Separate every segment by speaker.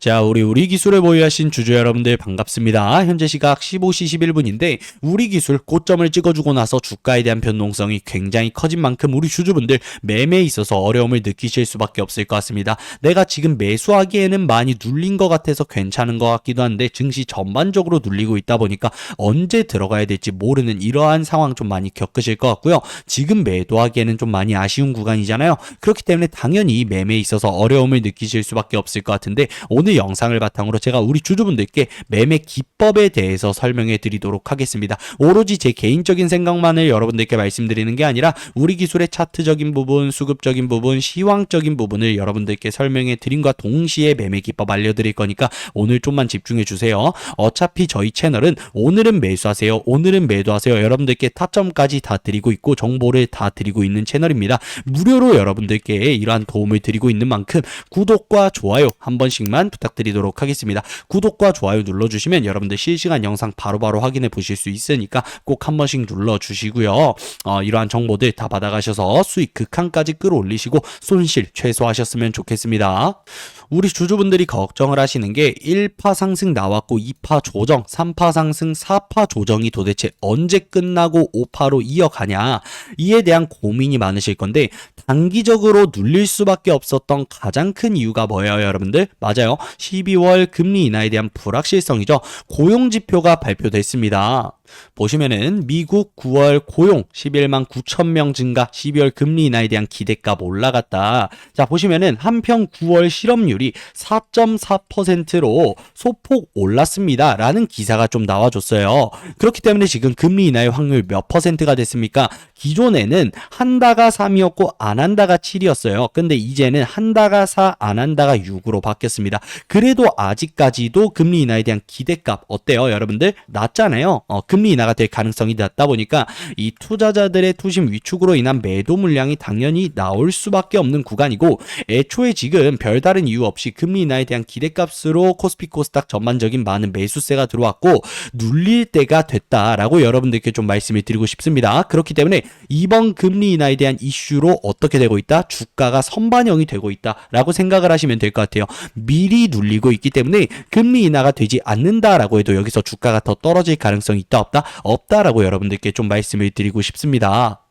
Speaker 1: 자, 우리 우리 기술을 보유하신 주주 여러분들 반갑습니다. 현재 시각 15시 11분인데 우리 기술 고점을 찍어주고 나서 주가에 대한 변동성이 굉장히 커진 만큼 우리 주주분들 매매에 있어서 어려움을 느끼실 수밖에 없을 것 같습니다. 내가 지금 매수하기에는 많이 눌린 것 같아서 괜찮은 것 같기도 한데 증시 전반적으로 눌리고 있다 보니까 언제 들어가야 될지 모르는 이러한 상황 좀 많이 겪으실 것 같고요. 지금 매도하기에는 좀 많이 아쉬운 구간이잖아요. 그렇기 때문에 당연히 매매에 있어서 어려움을 느끼실 수밖에 없을 것 같은데 오늘 영상을 바탕으로 제가 우리 주주분들께 매매 기법에 대해서 설명해 드리도록 하겠습니다. 오로지 제 개인적인 생각만을 여러분들께 말씀드리는 게 아니라 우리 기술의 차트적인 부분, 수급적인 부분, 시황적인 부분을 여러분들께 설명해 드림과 동시에 매매 기법 알려드릴 거니까 오늘 좀만 집중해 주세요. 어차피 저희 채널은 오늘은 매수하세요, 오늘은 매도하세요. 여러분들께 타점까지 다 드리고 있고 정보를 다 드리고 있는 채널입니다. 무료로 여러분들께 이러한 도움을 드리고 있는 만큼 구독과 좋아요 한 번씩만 부탁드리도록 하겠습니다. 구독과 좋아요 눌러주시면 여러분들 실시간 영상 바로바로 확인해 보실 수 있으니까 꼭 한 번씩 눌러주시고요. 어, 이러한 정보들 다 받아가셔서 수익 극한까지 끌어올리시고 손실 최소하셨으면 좋겠습니다. 우리 주주분들이 걱정을 하시는 게 1파 상승 나왔고 2파 조정, 3파 상승, 4파 조정이 도대체 언제 끝나고 5파로 이어가냐 이에 대한 고민이 많으실 건데 단기적으로 눌릴 수밖에 없었던 가장 큰 이유가 뭐예요, 여러분들? 맞아요. 12월 금리 인하에 대한 불확실성이죠. 고용 지표가 발표됐습니다. 보시면은 미국 9월 고용 11만 9천 명 증가, 12월 금리 인하에 대한 기대값 올라갔다. 자, 보시면은 한평 9월 실업률이 4.4%로 소폭 올랐습니다. 라는 기사가 좀 나와줬어요. 그렇기 때문에 지금 금리 인하의 확률 몇 퍼센트가 됐습니까? 기존에는 한다가 3이었고 안 한다가 7이었어요. 근데 이제는 한다가 4, 안 한다가 6으로 바뀌었습니다. 그래도 아직까지도 금리 인하에 대한 기대값 어때요, 여러분들? 낮잖아요. 어, 금리 인하가 될 가능성이 낮다 보니까 이 투자자들의 투심 위축으로 인한 매도 물량이 당연히 나올 수밖에 없는 구간이고 애초에 지금 별다른 이유 없이 금리 인하에 대한 기대값으로 코스피 코스닥 전반적인 많은 매수세가 들어왔고 눌릴 때가 됐다라고 여러분들께 좀 말씀을 드리고 싶습니다. 그렇기 때문에 이번 금리 인하에 대한 이슈로 어떻게 되고 있다? 주가가 선반영이 되고 있다라고 생각을 하시면 될 것 같아요. 미리 눌리고 있기 때문에 금리 인하가 되지 않는다라고 해도 여기서 주가가 더 떨어질 가능성이 있다 없다? 없다라고 여러분들께 좀 말씀을 드리고 싶습니다.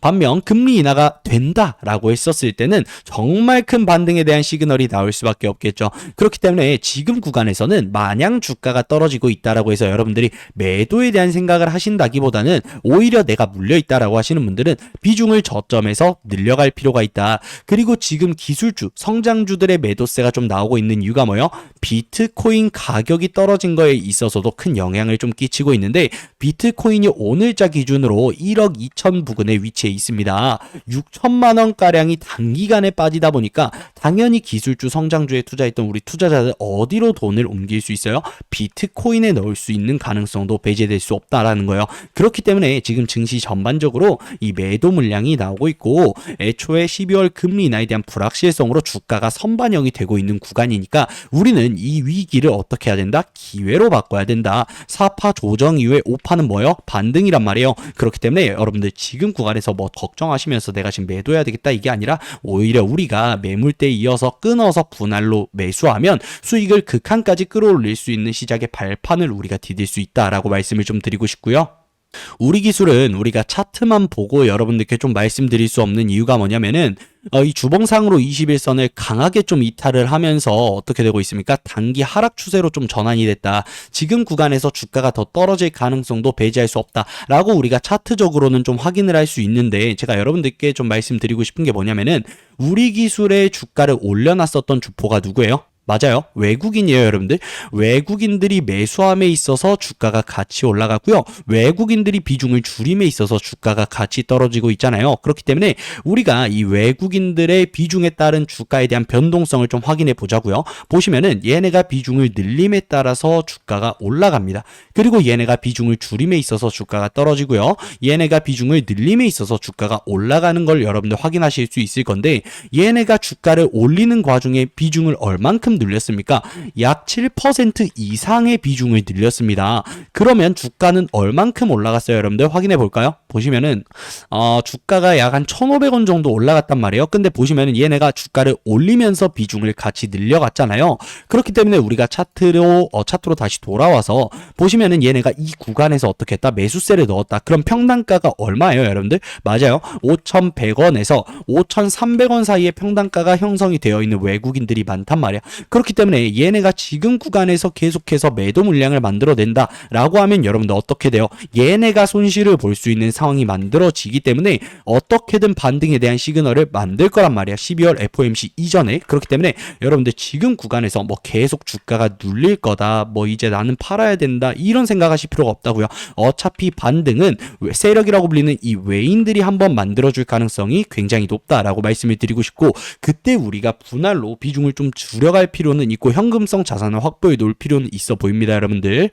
Speaker 1: 반면 금리 인하가 된다라고 했었을 때는 정말 큰 반등에 대한 시그널이 나올 수밖에 없겠죠. 그렇기 때문에 지금 구간에서는 마냥 주가가 떨어지고 있다라고 해서 여러분들이 매도에 대한 생각을 하신다기보다는 오히려 내가 물려 있다라고 하시는 분들은 비중을 저점에서 늘려갈 필요가 있다. 그리고 지금 기술주, 성장주들의 매도세가 좀 나오고 있는 이유가 뭐요? 비트코인 가격이 떨어진 거에 있어서도 큰 영향을 좀 끼치고 있는데 비트코인이 오늘자 기준으로 1억 2천 부근에 위 치해 있습니다. 6천만 원 가량이 단기간에 빠지다 보니까 당연히 기술주 성장주에 투자했던 우리 투자자들 어디로 돈을 옮길 수 있어요? 비트코인에 넣을 수 있는 가능성도 배제될 수 없다라는 거예요. 그렇기 때문에 지금 증시 전반적으로 이 매도 물량이 나오고 있고 애초에 12월 금리 인하에 대한 불확실성으로 주가가 선반영이 되고 있는 구간이니까 우리는 이 위기를 어떻게 해야 된다? 기회로 바꿔야 된다. 4파 조정 이후에 5파는 뭐예요? 반등이란 말이에요. 그렇기 때문에 여러분들 지금 구간에 서 뭐 걱정하시면서 내가 지금 매도해야 되겠다 이게 아니라 오히려 우리가 매물대에 이어서 끊어서 분할로 매수하면 수익을 극한까지 끌어올릴 수 있는 시작의 발판을 우리가 디딜 수 있다라고 말씀을 좀 드리고 싶고요. 우리 기술은 우리가 차트만 보고 여러분들께 좀 말씀드릴 수 없는 이유가 뭐냐면은 어, 이 주봉상으로 21선을 강하게 좀 이탈을 하면서 어떻게 되고 있습니까? 단기 하락 추세로 좀 전환이 됐다. 지금 구간에서 주가가 더 떨어질 가능성도 배제할 수 없다라고 우리가 차트적으로는 좀 확인을 할 수 있는데 제가 여러분들께 좀 말씀드리고 싶은 게 뭐냐면은 우리 기술의 주가를 올려놨었던 주포가 누구예요? 맞아요. 외국인이에요, 여러분들. 외국인들이 매수함에 있어서 주가가 같이 올라가고요. 외국인들이 비중을 줄임에 있어서 주가가 같이 떨어지고 있잖아요. 그렇기 때문에 우리가 이 외국인들의 비중에 따른 주가에 대한 변동성을 좀 확인해 보자고요. 보시면은 얘네가 비중을 늘림에 따라서 주가가 올라갑니다. 그리고 얘네가 비중을 줄임에 있어서 주가가 떨어지고요. 얘네가 비중을 늘림에 있어서 주가가 올라가는 걸 여러분들 확인하실 수 있을 건데 얘네가 주가를 올리는 과정에 비중을 얼만큼 늘렸습니까? 약 7% 이상의 비중을 늘렸습니다. 그러면 주가는 얼만큼 올라갔어요, 여러분들? 확인해 볼까요? 보시면은 어, 주가가 약 한 1,500원 정도 올라갔단 말이에요. 근데 보시면은 얘네가 주가를 올리면서 비중을 같이 늘려갔잖아요. 그렇기 때문에 우리가 차트로 어, 차트로 다시 돌아와서 보시면은 얘네가 이 구간에서 어떻게 했다? 매수세를 넣었다. 그럼 평단가가 얼마예요, 여러분들? 맞아요. 5,100원에서 5,300원 사이의 평단가가 형성이 되어 있는 외국인들이 많단 말이야. 그렇기 때문에 얘네가 지금 구간에서 계속해서 매도 물량을 만들어낸다라고 하면 여러분들 어떻게 돼요? 얘네가 손실을 볼 수 있는 상황이 만들어지기 때문에 어떻게든 반등에 대한 시그널을 만들 거란 말이야. 12월 FOMC 이전에 그렇기 때문에 여러분들 지금 구간에서 뭐 계속 주가가 눌릴 거다. 뭐 이제 나는 팔아야 된다. 이런 생각하실 필요가 없다고요. 어차피 반등은 세력이라고 불리는 이 외인들이 한번 만들어줄 가능성이 굉장히 높다라고 말씀을 드리고 싶고 그때 우리가 분할로 비중을 좀 줄여갈 필요는 있고 현금성 자산을 확보해 놓을 필요는 있어 보입니다, 여러분들.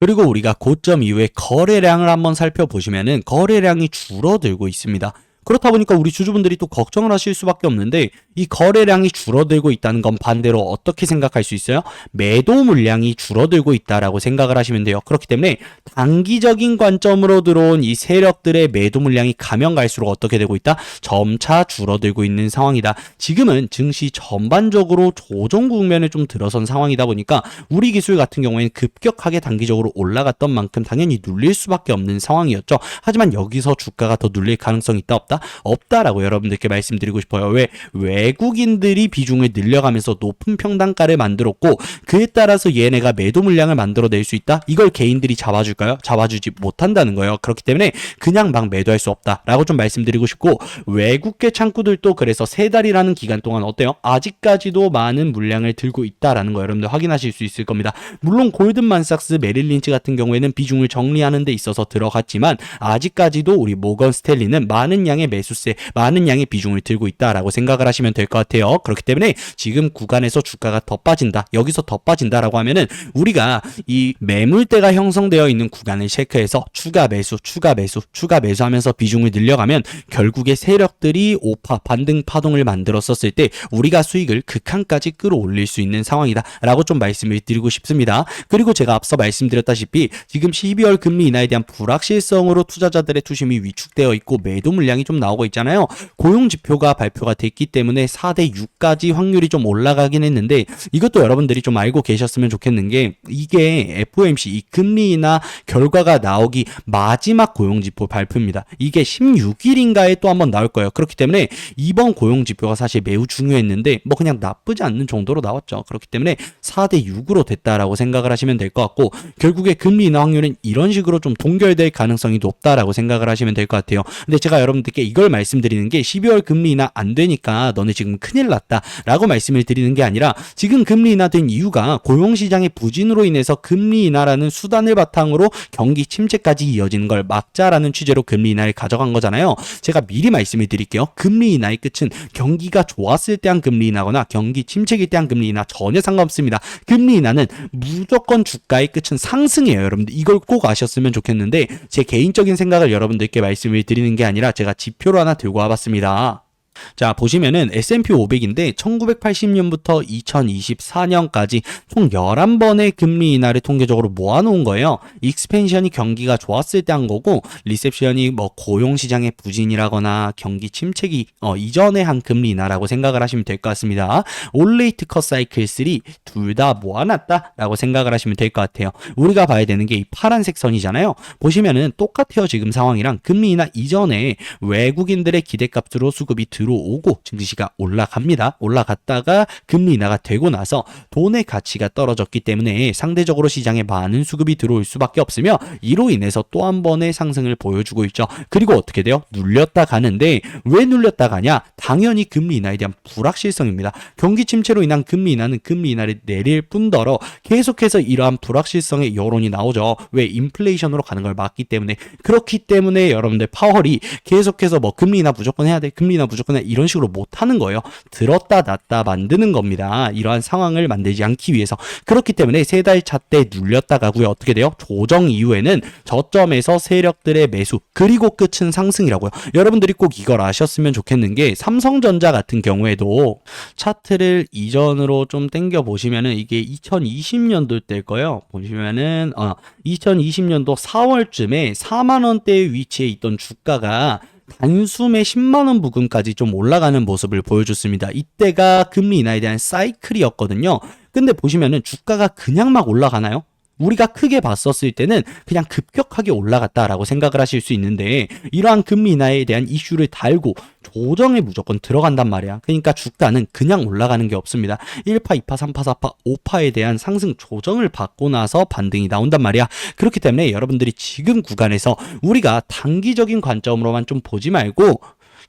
Speaker 1: 그리고 우리가 고점 이후에 거래량을 한번 살펴보시면은 거래량이 줄어들고 있습니다. 그렇다 보니까 우리 주주분들이 또 걱정을 하실 수밖에 없는데 이 거래량이 줄어들고 있다는 건 반대로 어떻게 생각할 수 있어요? 매도 물량이 줄어들고 있다라고 생각을 하시면 돼요. 그렇기 때문에 단기적인 관점으로 들어온 이 세력들의 매도 물량이 가면 갈수록 어떻게 되고 있다? 점차 줄어들고 있는 상황이다. 지금은 증시 전반적으로 조정 국면에 좀 들어선 상황이다 보니까 우리 기술 같은 경우에는 급격하게 단기적으로 올라갔던 만큼 당연히 눌릴 수밖에 없는 상황이었죠. 하지만 여기서 주가가 더 눌릴 가능성이 있다 없다? 없다라고 여러분들께 말씀드리고 싶어요. 왜? 외국인들이 비중을 늘려가면서 높은 평단가를 만들었고 그에 따라서 얘네가 매도 물량을 만들어낼 수 있다? 이걸 개인들이 잡아줄까요? 잡아주지 못한다는 거예요. 그렇기 때문에 그냥 막 매도할 수 없다라고 좀 말씀드리고 싶고 외국계 창구들도 그래서 세 달이라는 기간 동안 어때요? 아직까지도 많은 물량을 들고 있다라는 거 여러분들 확인하실 수 있을 겁니다. 물론 골든만삭스, 메릴린치 같은 경우에는 비중을 정리하는 데 있어서 들어갔지만 아직까지도 우리 모건 스탠리는 많은 양의 매수세, 많은 양의 비중을 들고 있다라고 생각을 하시면 될 것 같아요. 그렇기 때문에 지금 구간에서 주가가 더 빠진다. 여기서 더 빠진다라고 하면은 우리가 이 매물대가 형성되어 있는 구간을 체크해서 추가 매수, 추가 매수, 추가 매수하면서 비중을 늘려가면 결국에 세력들이 오파 반등 파동을 만들었었을 때 우리가 수익을 극한까지 끌어올릴 수 있는 상황이다라고 좀 말씀을 드리고 싶습니다. 그리고 제가 앞서 말씀드렸다시피 지금 12월 금리 인하에 대한 불확실성으로 투자자들의 투심이 위축되어 있고 매도 물량이 좀 나오고 있잖아요. 고용 지표가 발표가 됐기 때문에 4대 6까지 확률이 좀 올라가긴 했는데 이것도 여러분들이 좀 알고 계셨으면 좋겠는 게 이게 FOMC 이 금리 인하 결과가 나오기 마지막 고용 지표 발표입니다. 이게 16일인가에 또 한번 나올 거예요. 그렇기 때문에 이번 고용 지표가 사실 매우 중요했는데 뭐 그냥 나쁘지 않는 정도로 나왔죠. 그렇기 때문에 4대 6으로 됐다라고 생각을 하시면 될 것 같고 결국에 금리 인하 확률은 이런 식으로 좀 동결될 가능성이 높다라고 생각을 하시면 될 것 같아요. 근데 제가 여러분들께 이걸 말씀드리는 게 12월 금리 인하 안 되니까 너네 지금 큰일 났다 라고 말씀을 드리는 게 아니라 지금 금리 인하된 이유가 고용 시장의 부진으로 인해서 금리 인하라는 수단을 바탕으로 경기 침체까지 이어지는 걸 막자라는 취지로 금리 인하를 가져간 거잖아요. 제가 미리 말씀을 드릴게요. 금리 인하의 끝은 경기가 좋았을 때 한 금리 인하거나 경기 침체일 때한 금리 인하 전혀 상관없습니다. 금리 인하는 무조건 주가의 끝은 상승이에요. 여러분들 이걸 꼭 아셨으면 좋겠는데 제 개인적인 생각을 여러분들께 말씀을 드리는 게 아니라 제가 지표로 하나 들고 와봤습니다. 자, 보시면은 S&P 500인데 1980년부터 2024년까지 총 11번의 금리 인하를 통계적으로 모아놓은 거예요. 익스펜션이 경기가 좋았을 때 한 거고, 리셉션이 뭐 고용 시장의 부진이라거나 경기 침체기 어, 이전에 한 금리 인하라고 생각을 하시면 될 것 같습니다. 올레이트 컷 사이클 3 둘 다 모아놨다라고 생각을 하시면 될 것 같아요. 우리가 봐야 되는 게 이 파란색 선이잖아요. 보시면은 똑같아요. 지금 상황이랑 금리 인하 이전에 외국인들의 기대값으로 수급이 들어 오고 증시가 올라갑니다. 올라갔다가 금리 인하가 되고 나서 돈의 가치가 떨어졌기 때문에 상대적으로 시장에 많은 수급이 들어올 수밖에 없으며 이로 인해서 또 한 번의 상승을 보여주고 있죠. 그리고 어떻게 돼요? 눌렸다 가는데 왜 눌렸다 가냐? 당연히 금리 인하에 대한 불확실성입니다. 경기 침체로 인한 금리 인하는 금리 인하를 내릴 뿐더러 계속해서 이러한 불확실성의 여론이 나오죠. 왜 인플레이션으로 가는 걸 막기 때문에 그렇기 때문에 여러분들 파월이 계속해서 뭐 금리 인하 무조건 해야 돼. 금리 인하 무조건 해. 그냥 이런 식으로 못 하는 거예요. 들었다 놨다 만드는 겁니다. 이러한 상황을 만들지 않기 위해서. 그렇기 때문에 세 달 차 때 눌렸다 가고요. 어떻게 돼요? 조정 이후에는 저점에서 세력들의 매수 그리고 끝은 상승이라고요. 여러분들이 꼭 이걸 아셨으면 좋겠는 게 삼성전자 같은 경우에도 차트를 이전으로 좀 땡겨 보시면은 이게 2020년도 때일 거예요. 보시면은 어 2020년도 4월쯤에 4만 원대에 위치해 있던 주가가 단숨에 10만 원 부근까지 좀 올라가는 모습을 보여줬습니다. 이때가 금리 인하에 대한 사이클이었거든요. 근데 보시면은 주가가 그냥 막 올라가나요? 우리가 크게 봤었을 때는 그냥 급격하게 올라갔다라고 생각을 하실 수 있는데 이러한 금리 인하에 대한 이슈를 달고 조정에 무조건 들어간단 말이야. 그러니까 주가는 그냥 올라가는 게 없습니다. 1파, 2파, 3파, 4파, 5파에 대한 상승 조정을 받고 나서 반등이 나온단 말이야. 그렇기 때문에 여러분들이 지금 구간에서 우리가 단기적인 관점으로만 좀 보지 말고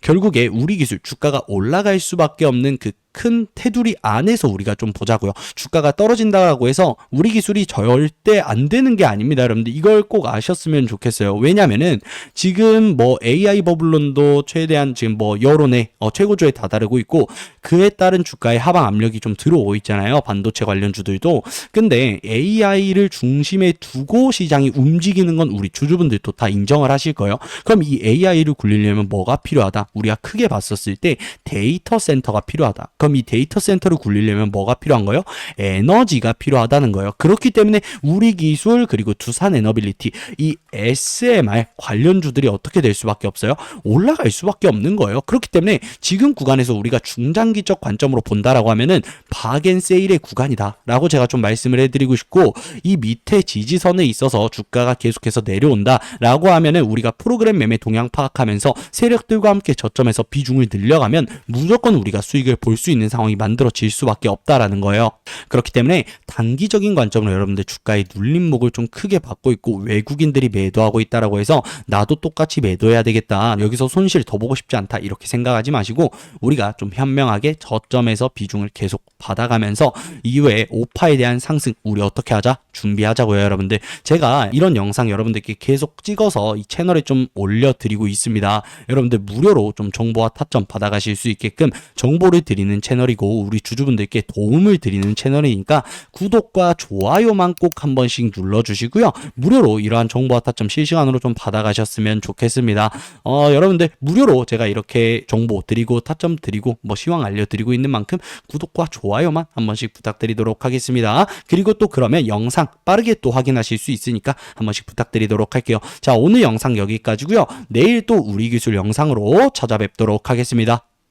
Speaker 1: 결국에 우리 기술 주가가 올라갈 수밖에 없는 그큰 테두리 안에서 우리가 좀 보자고요. 주가가 떨어진다고 해서 우리 기술이 절대 안 되는 게 아닙니다, 여러분들. 이걸 꼭 아셨으면 좋겠어요. 왜냐면은 지금 뭐 AI 버블론도 최대한 지금 뭐 여론의 어, 최고조에 다다르고 있고 그에 따른 주가의 하방 압력이 좀 들어오고 있잖아요. 반도체 관련주들도. 근데 AI를 중심에 두고 시장이 움직이는 건 우리 주주분들도 다 인정을 하실 거예요. 그럼 이 AI를 굴리려면 뭐가 필요하다? 우리가 크게 봤었을 때 데이터 센터가 필요하다. 그럼 이 데이터 센터를 굴리려면 뭐가 필요한 거예요? 에너지가 필요하다는 거예요. 그렇기 때문에 우리 기술 그리고 두산 에너빌리티 이 SMR 관련주들이 어떻게 될 수밖에 없어요? 올라갈 수밖에 없는 거예요. 그렇기 때문에 지금 구간에서 우리가 중장기적 관점으로 본다라고 하면은 박앤세일의 구간이다라고 제가 좀 말씀을 해드리고 싶고 이 밑에 지지선에 있어서 주가가 계속해서 내려온다라고 하면은 우리가 프로그램 매매 동향 파악하면서 세력들과 함께 저점에서 비중을 늘려가면 무조건 우리가 수익을 볼수 있는 상황이 만들어질 수밖에 없다라는 거예요. 그렇기 때문에 단기적인 관점으로 여러분들 주가의 눌림목을 좀 크게 받고 있고 외국인들이 매도하고 있다라고 해서 나도 똑같이 매도해야 되겠다. 여기서 손실 더 보고 싶지 않다. 이렇게 생각하지 마시고 우리가 좀 현명하게 저점에서 비중을 계속 받아가면서 이후에 오파에 대한 상승 우리 어떻게 하자? 준비하자고요, 여러분들. 제가 이런 영상 여러분들께 계속 찍어서 이 채널에 좀 올려드리고 있습니다. 여러분들 무료로 좀 정보와 타점 받아가실 수 있게끔 정보를 드리는 채널이고 우리 주주분들께 도움을 드리는 채널이니까 구독과 좋아요만 꼭 한 번씩 눌러주시고요. 무료로 이러한 정보 와 타점 실시간으로 좀 받아가셨으면 좋겠습니다. 어, 여러분들 무료로 제가 이렇게 정보 드리고 타점 드리고 뭐 시황 알려드리고 있는 만큼 구독과 좋아요만 한 번씩 부탁드리도록 하겠습니다. 그리고 또 그러면 영상 빠르게 또 확인하실 수 있으니까 한 번씩 부탁드리도록 할게요. 자, 오늘 영상 여기까지고요. 내일 또 우리 기술 영상으로 찾아뵙도록 하겠습니다.